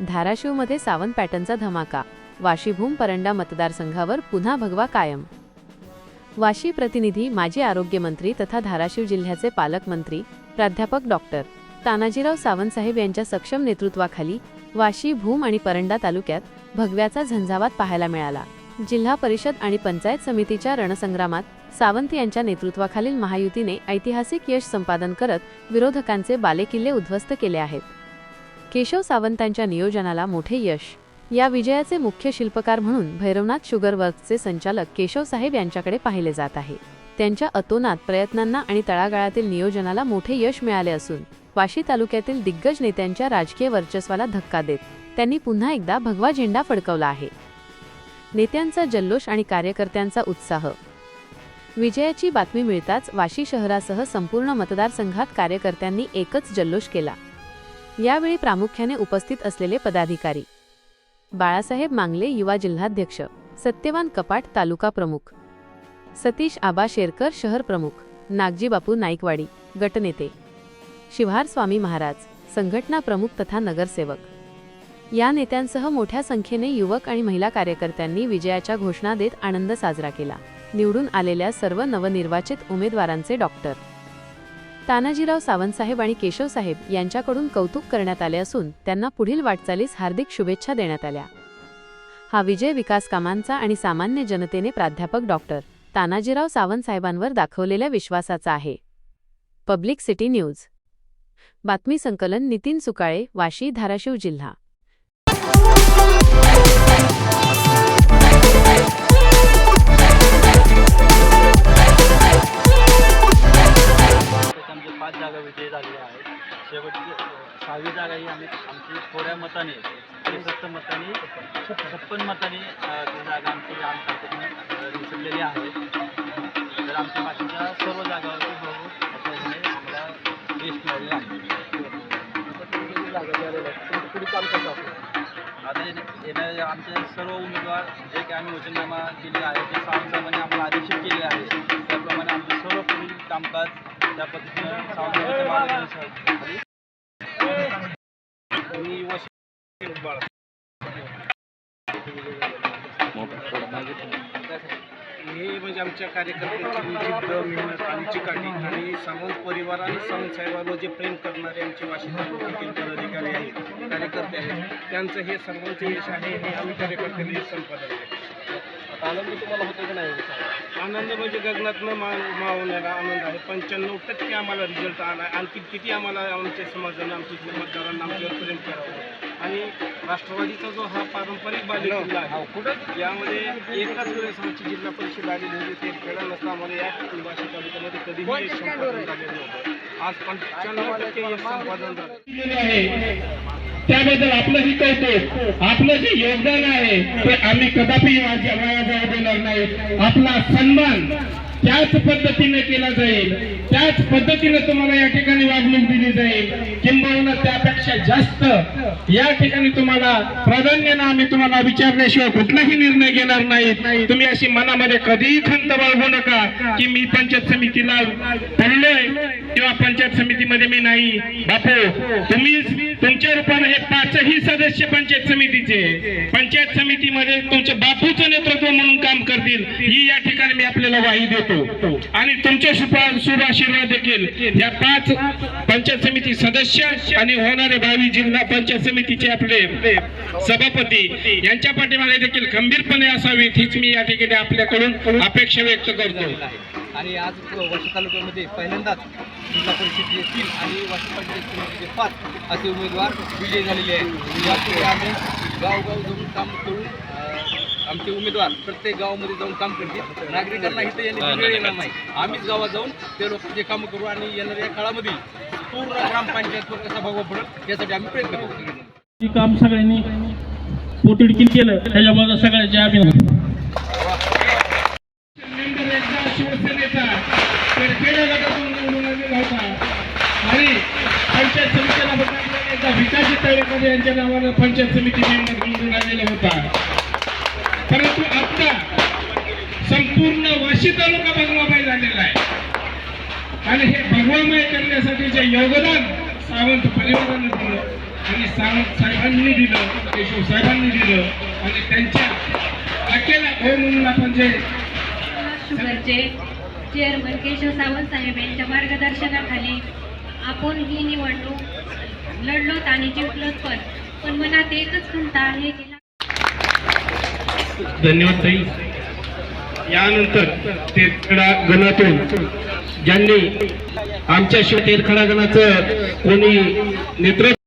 धाराशिवमध्ये सावंत पॅटर्नचा धमाका. वाशीभूम परंडा मतदारसंघावर पुन्हा भगवा कायम. वाशी प्रतिनिधी माजी आरोग्यमंत्री तथा धाराशिव जिल्ह्याचे पालकमंत्री प्राध्यापक डॉक्टर तानाजीराव सावंतसाहेब यांच्या सक्षम नेतृत्वाखाली वाशी भूम आणि परंडा तालुक्यात भगव्याचा झंझावात पाहायला मिळाला. जिल्हा परिषद आणि पंचायत समितीच्या रणसंग्रामात सावंत यांच्या नेतृत्वाखालील महायुतीने ऐतिहासिक यश संपादन करत विरोधकांचे बालेकिल्ले उद्ध्वस्त केले आहेत. केशव सावंतांच्या नियोजनाला मोठे यश. या विजयाचे मुख्य शिल्पकार म्हणून भैरवनाथ शुगर वर्क्सचे संचालक केशव साहेब यांच्याकडे पाहिले जात आहे. त्यांच्या अतोनात प्रयत्नांना आणि तळागाळातील नियोजनाला मोठे यश मिळाले असून वाशी तालुक्यातील दिग्गज नेत्यांच्या राजकीय वर्चस्वाला धक्का देत त्यांनी पुन्हा एकदा भगवा झेंडा फडकवला आहे. नेत्यांचा जल्लोष आणि कार्यकर्त्यांचा उत्साह. विजयाची बातमी मिळताच वाशी शहरासह संपूर्ण मतदारसंघात कार्यकर्त्यांनी एकच जल्लोष केला. यावेळी प्रामुख्याने उपस्थित असलेले पदाधिकारी. बाळासाहेब मांगले युवा जिल्हाध्यक्ष. सत्यवान कपाट तालुका प्रमुख. सतीश आबा शेरकर शहर प्रमुख. नागजी बापू नाईकवाडी गटनेते. शिवहार स्वामी महाराज संघटना प्रमुख तथा नगरसेवक. या नेत्यांसह मोठ्या संख्येने युवक आणि महिला कार्यकर्त्यांनी विजयाच्या घोषणा देत आनंद साजरा केला. निवडून आलेल्या सर्व नवनिर्वाचित उमेदवारांचे डॉक्टर. तानाजीराव सावंतसाहेब आणि केशवसाहेब यांच्याकडून कौतुक करण्यात आले असून त्यांना पुढील वाटचालीस हार्दिक शुभेच्छा देण्यात आल्या. हा विजय विकास कामांचा आणि सामान्य जनतेने प्राध्यापक डॉक्टर तानाजीराव सावंतसाहेबांवर दाखवलेल्या विश्वासाचा आहे. Public city news. बातमी संकलन नितीन सुकाळे वाशी धाराशिव जिल्हा. जागा विजयी झालेल्या आहेत शेवटची सहावी जागा ही आम्ही आमची थोड्या मताने त्रेसष्ट मताने छप्पन मताने ती जागा आमची आमच्याकडून निसटलेली आहे. तर आमच्या बाकीच्या सर्व जागावरती बघू अशा ह्याने आम्हाला यश मिळालेलं आहे. आता येणारे आमचे सर्व उमेदवार जे काही आम्ही वचननामा केले आहे ते सावंतसाहेबांनी आम्हाला आदेशित केले आहे. त्याप्रमाणे आमचं सर्व पुढील कामकाज त्या पद्धतीनं सावंतसाहेबांच्या मार्गदर्शनाखाली मी वशी हे म्हणजे आमच्या कार्यकर्त्यांची जिद्द मेहनत आणि चिकाटी आणि सावंत परिवार आणि सावंत साहेबांवर जे प्रेम करणारे आमचे वाशिम तालुक्यातील पदाधिकारी आहेत कार्यकर्ते आहेत त्यांचं हे सर्वांचं यश आहे हे आम्ही कार्यकर्त्यांनी संपादन केलं. आनंद तुम्हाला होतो की नाही? आनंद म्हणजे गगनातनं मा मावणारा आनंद आहे. पंच्याण्णव टक्के आम्हाला रिझल्ट आला. आहे आणखी किती आम्हाला आमच्या समाजाने आमच्या मतदारांना आमच्यावर प्रेम करावं? आणि राष्ट्रवादीचा जो हा पारंपरिक बालेकिल्ला आहे यामध्ये एकाच वेळेस आमची जिल्हा परिषद आलेली होती. ते खेळा नसता आम्हाला या वाशी तालुक्यामध्ये कधीही संपादन झालेलं आज पंच्याण्णव टक्के संपादन झालं. त्याबद्दल आपलंही कौतुक आपलं जे योगदान आहे ते आम्ही कदापि वाया वाया जाऊ देणार नाही आपला सन्मान त्याच पद्धतीने केला जाईल. त्याच पद्धतीने तुम्हाला या ठिकाणी वागणूक दिली जाईल. किंबहुना त्यापेक्षा जास्त या ठिकाणी तुम्हाला प्राधान्यानं आम्ही तुम्हाला विचारल्याशिवाय कुठलाही निर्णय घेणार नाही तुम्ही अशी मनामध्ये कधीही खंत बाळगू नका की मी पंचायत समितीला पडलोय किंवा पंचायत समितीमध्ये मी नाही. बापू तुम्ही तुमच्या रूपाने हे पाचही सदस्य पंचायत समितीचे. पंचायत समितीमध्ये तुमच्या बापूचं नेतृत्व म्हणून काम करतील ही या ठिकाणी मी आपल्याला वाही देतो. आणि तुमचे शुभ आशीर्वाद देखील. या पाच पंचायत समिती सदस्य आणि होणारे भावी जिल्हा पंचायत समितीचे आपले सभापती यांच्या पाठीमागे देखील खंबीरपणे असावीत हीच मी या ठिकाणी आपल्याकडून अपेक्षा व्यक्त करतो. आणि आज वाशी तालुक्यामध्ये पहिल्यांदाच जिल्हा परिषद येतील आणि वाशी पंचायत समितीचे पाच असे उमेदवार विजयी झालेले आहेत. गावगाव जाऊन काम करून आमचे उमेदवार प्रत्येक गावामध्ये जाऊन काम करतील. नागरिकांना इथं येण्याची वेळ येणार नाही. आम्हीच गावात जाऊन ते लोकांचे कामं करू आणि येणाऱ्या काळामध्ये पूर्ण ग्रामपंचायतवर कसा भाग पडेल यासाठी आम्ही प्रयत्न करू हे काम सगळ्यांनी पोटडकीन केलं. त्याच्यामुळे सगळ्याचे अभिनंदन शिवसेनेचा पेरखेड्या गटातून निवडून आलेला होता आणि पंचायत समितीला बघितलं एकदा महाराज यांच्या नावानं पंचायत समिती मेंबर निवडून आलेला होता. परंतु आता संपूर्ण वाशी तालुका भगवामय झालेला आहे. आणि हे भगवामय करण्यासाठी जे योगदान सावंत परिवारानं दिलं आणि सावंत साहेबांनी दिलं केशव साहेबांनी दिलं आणि त्यांच्या अकेला भाऊ म्हणून आपण जे चेअरमन केशव सावंत साहेब यांच्या मार्गदर्शनाखाली आपण ही निवडणूक लढलोत आणि जिंकलोत पण. पण मनात एकच खंत आहे की धन्यवाद ताई. यानंतर तेरखडा गणातून ज्यांनी आमच्या शिव तेरखडा गणाचं कोणी नेतृत्व